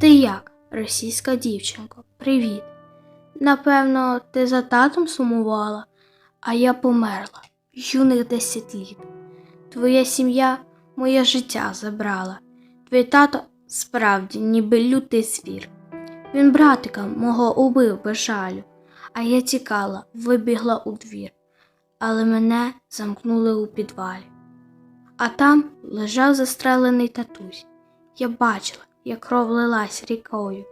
Ти як, російська дівчинко, привіт. Напевно, ти за татом сумувала, а я померла юних десять літ. Твоя сім'я моє життя забрала. Твій тато справді ніби лютий звір. Він братика мого убив без жалю, а я тікала, вибігла у двір, але мене замкнули у підвалі. А там лежав застрелений татусь. Я бачила, як кров лилась рікою,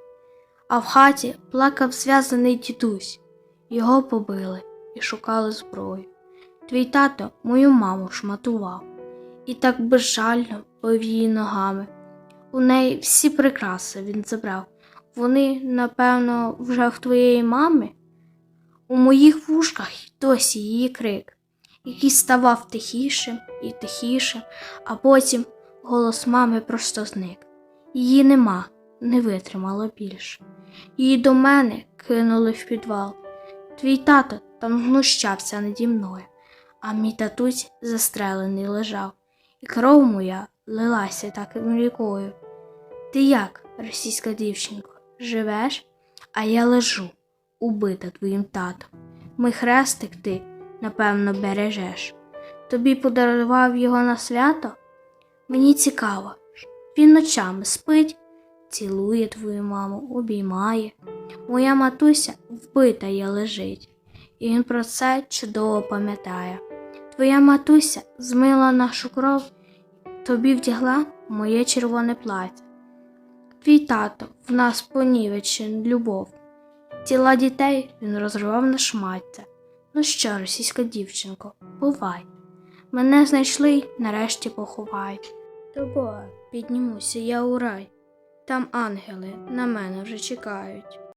а в хаті плакав зв'язаний дідусь. Його побили і шукали зброю. Твій тато мою маму шматував і так безжально бив її ногами. У неї всі прикраси він забрав. Вони, напевно, вже в твоєї мами. У моїх вушках досі її крик, який ставав тихішим і тихішим, а потім голос мами просто зник. Її нема, не витримало більше. Її до мене кинули в підвал. Твій тато там знущався наді мною, а мій татусь застрелений лежав, і кров моя лилася таким рікою. Ти як, російська дівчинко, живеш? А я лежу, убита твоїм татом. Мій хрестик ти, напевно, бережеш. Тобі подарував його на свято? Мені цікаво, він ночами спить, цілує твою маму, обіймає. Моя матуся вбита є лежить, і він про це чудово пам'ятає. Твоя матуся змила нашу кров, тобі вдягла моє червоне плаття. Твій тато в нас понівечен любов. Тіла дітей він розривав на шмаття. Ну що, російська дівчинко, бувай. Мене знайшли нарешті поховають. До Бога, піднімуся я у рай. Там ангели на мене вже чекають.